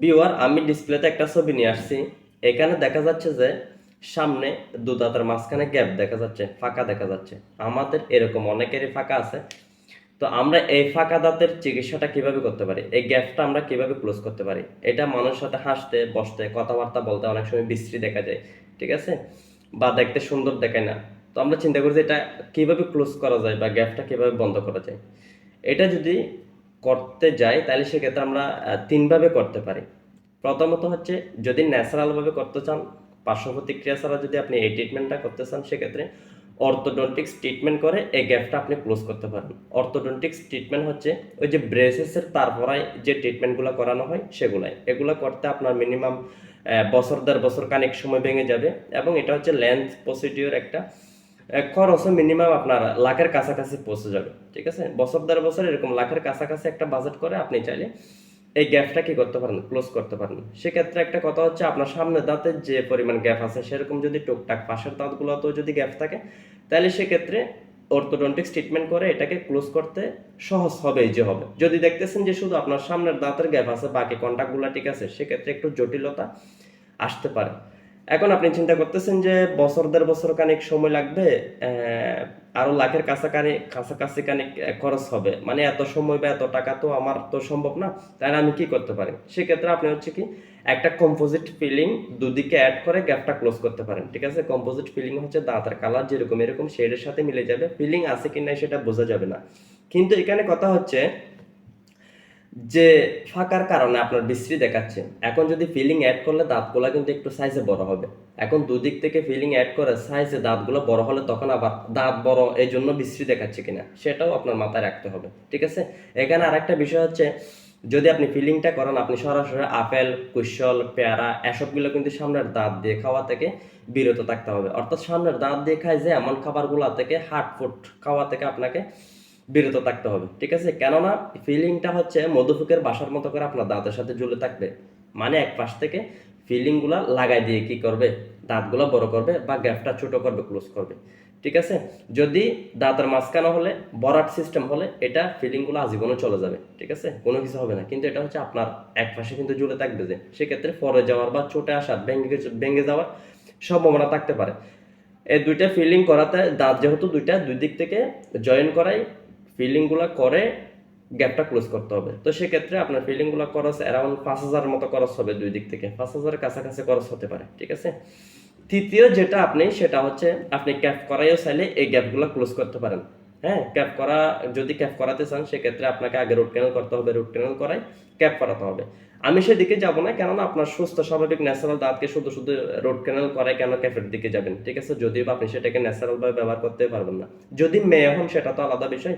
Viewer আমি ডিসপ্লেতে একটা ছবি নিয়ে আসছি। এখানে দেখা যাচ্ছে যে সামনে দু দাঁতের মাঝখানে গ্যাপ দেখা যাচ্ছে, ফাঁকা দেখা যাচ্ছে। আমাদের এরকম অনেকেরই ফাঁকা আছে। তো আমরা এই ফাঁকা দাঁতের চিকিৎসাটা কীভাবে করতে পারি? এই গ্যাপটা আমরা কীভাবে ক্লোজ করতে পারি? এটা মানুষের সাথে হাসতে, বসতে, কথাবার্তা বলতে অনেক সময় বিশ্রী দেখা যায়, ঠিক আছে? বা দেখতে সুন্দর দেখায় না। তো আমরা চিন্তা করি যে এটা কীভাবে ক্লোজ করা যায় বা গ্যাপটা কীভাবে বন্ধ করা যায়? এটা যদি করতে যাই, তাহলে সেক্ষেত্রে আমরা তিনভাবে করতে পারি। প্রথমত হচ্ছে, যদি ন্যাচারালভাবে করতে চান পার্শ্ব প্রতিক্রিয়া ছাড়া যদি আপনি এই ট্রিটমেন্টটা করতে চান, সেক্ষেত্রে অর্থোডন্টিক্স ট্রিটমেন্ট করে এই গ্যাপটা আপনি ক্লোজ করতে পারেন। অর্থোডন্টিক্স ট্রিটমেন্ট হচ্ছে, ওই যে ব্রেসেসের তারপরাই যে ট্রিটমেন্টগুলো করানো হয়, সেগুলাই। এগুলো করতে আপনার মিনিমাম বছর, দেড় বছর কানেক সময় ভেঙে যাবে এবং এটা হচ্ছে লেন্থ প্রসিডিওর একটা খরচও মিনিমাম আপনার লাখের কাছাকাছি পৌঁছে যাবে, ঠিক আছে? বছর দেড় বছর এরকম লাখের কাছাকাছি একটা বাজেট করে আপনি চাইলে এই গ্যাপটা কি করতে পারেন ক্লোজ করতে পারেন। সেক্ষেত্রে একটা কথা হচ্ছে আপনার সামনের দাঁতের যে পরিমাণ গ্যাপ আছে, সেরকম যদি টুকটাক পাশের দাঁতগুলোতেও যদি গ্যাপ থাকে, তাহলে সেক্ষেত্রে অর্থোডন্টিক্স ট্রিটমেন্ট করে এটাকে ক্লোজ করতে সহজ হবে যে হবে। যদি দেখতেছেন যে শুধু আপনার সামনের দাঁতের গ্যাপ আছে, বাকি কন্টাক্টগুলো ঠিক আছে, সেক্ষেত্রে একটু জটিলতা আসতে পারে। এখন আপনি চিন্তা করতেছেন যে বছর দেড় বছর কানিক সময় লাগবে আহ, আরও লাখের কাছাকাছি কাছাকাছি কানেক খরচ হবে। মানে এত সময় বা এত টাকা তো আমার তো সম্ভব না তাহলে আমি কি করতে পারি? সেক্ষেত্রে আপনি হচ্ছে কি একটা কম্পোজিট ফিলিং দুদিকে অ্যাড করে গ্যাপটা ক্লোজ করতে পারেন ঠিক আছে? কম্পোজিট ফিলিং হচ্ছে দাঁতের কালার যেরকম এরকম শেডের সাথে মিলে যাবে। ফিলিং আছে কি না সেটা বোঝা যাবে না। কিন্তু এখানে কথা হচ্ছে যে ফাঁকার কারণে আপনার বিশ্রী দেখাচ্ছে। এখন যদি ফিলিং অ্যাড করলে দাঁতগুলো কিন্তু একটু সাইজে বড় হবে। এখন দুদিক থেকে ফিলিং অ্যাড করে সাইজে দাঁতগুলো বড় হলে তখন আবার দাঁত বড় এই জন্য বিশ্রী দেখাচ্ছে কিনা, সেটাও আপনার মাথায় রাখতে হবে, ঠিক আছে? এখানে আরেকটা বিষয় হচ্ছে, যদি আপনি ফিলিংটা করেন, আপনি সরাসরি আপেল, কুশল, পেয়ারা এসবগুলো কিন্তু সামনের দাঁত দিয়ে খাওয়া থেকে বিরত থাকতে হবে। অর্থাৎ সামনের দাঁত দিয়ে খায় যে এমন খাবারগুলো থেকে হার্ট ফুড খাওয়া থেকে আপনাকে বিরত থাকতে হবে, ঠিক আছে? কেননা ফিলিংটা হচ্ছে মধুফুকের বাসার মতো করে আপনার দাঁতের সাথে ঝুলে থাকবে। মানে এক পাশ থেকে ফিলিংগুলা লাগাই দিয়ে কি করবে? দাঁতগুলো বড় করবে বা গ্যাপটা ছোট করবে ক্লোজ করবে, ঠিক আছে? যদি দাঁতের মাঝখানে হলে বরাট সিস্টেম হলে, এটা ফিলিংগুলো আজীবনও চলে যাবে, ঠিক আছে? কোনো কিছু হবে না। কিন্তু এটা হচ্ছে আপনার এক পাশে কিন্তু ঝুলে থাকবে যে, সেক্ষেত্রে পরে যাওয়ার বা চোটে আসার, ভেঙে ভেঙে যাওয়ার সম্ভাবনা থাকতে পারে। এই দুইটা ফিলিং করাতে দাঁত যেহেতু দুইটা, দুই দিক থেকে জয়েন করাই ফিলিংগুলো করে গ্যাপটা ক্লোজ করতে হবে। তো সেক্ষেত্রে আপনার ফিলিংগুলো খরচ অ্যারাউন্ড পাঁচ হাজার মতো খরচ হবে দুই দিক থেকে। পাঁচ হাজার কাছাকাছি খরচ হতে পারে, ঠিক আছে? তৃতীয় যেটা আপনি, সেটা হচ্ছে আপনি ক্যাপ করাইও চাইলে এই গ্যাপগুলো ক্লোজ করতে পারেন। হ্যাঁ ক্যাপ করা, যদি ক্যাপ করাতে চান, সেক্ষেত্রে আপনাকে আগে রুট ক্যানেল করতে হবে রুট ক্যানেল করাই ক্যাপ করাতে হবে। আমি সেদিকে যাব না, কেননা আপনার সুস্থ, স্বাভাবিক ন্যাচারাল দাঁতকে শুধু শুধু রোড ক্যানেল করে কেন ক্যাফের দিকে যাবেন, ঠিক আছে? যদিও আপনি সেটাকে ন্যাচারাল ভাবে ব্যবহার করতে পারবেন না। যদি মেয়ে হন, সেটা তো আলাদা বিষয়।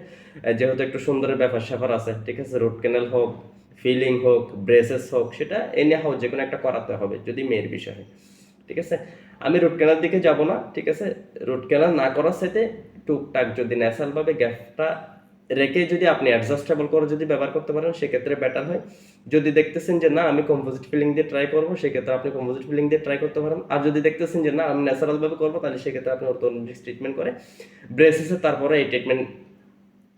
যেহেতু একটু সুন্দরের ব্যাপার স্যাপার আছে, ঠিক আছে? রোড ক্যানেল হোক ফিলিং হোক ব্রেসেস হোক, সেটা এনে হোক যে কোনো একটা করাতে হবে, যদি মেয়ের বিষয় হয়। ঠিক আছে? আমি রুট ক্যানাল দিকে যাব না, ঠিক আছে? রুট ক্যানাল না করার সাথে টুকটাক যদি ন্যাচারালভাবে গ্যাপটা রেখে যদি আপনি অ্যাডজাস্টেবল করে যদি ব্যবহার করতে পারেন, সেক্ষেত্রে বেটার হয়। যদি দেখতেছেন যে, না, আমি কম্পোজিট ফিলিং দিয়ে ট্রাই করব, সেক্ষেত্রে আপনি কম্পোজিট ফিলিং দিয়ে ট্রাই করতে পারেন। আর যদি দেখতেছেন যে, না, আমি ন্যাচারালভাবে করব, তাহলে সেক্ষেত্রে আপনি অর্থোডন্টিক্স ট্রিটমেন্ট করে ব্রেসেসে তারপরে এই ট্রিটমেন্ট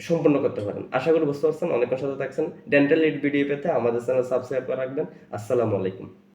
সম্পূর্ণ করতে পারেন। আশা করি বুঝতে পারছেন। অনেকের সাথে থাকছেন। ডেন্টাল লিড ভিডিও পেতে আমাদের চ্যানেল সাবস্ক্রাইব করে রাখবেন। আসসালামু আলাইকুম।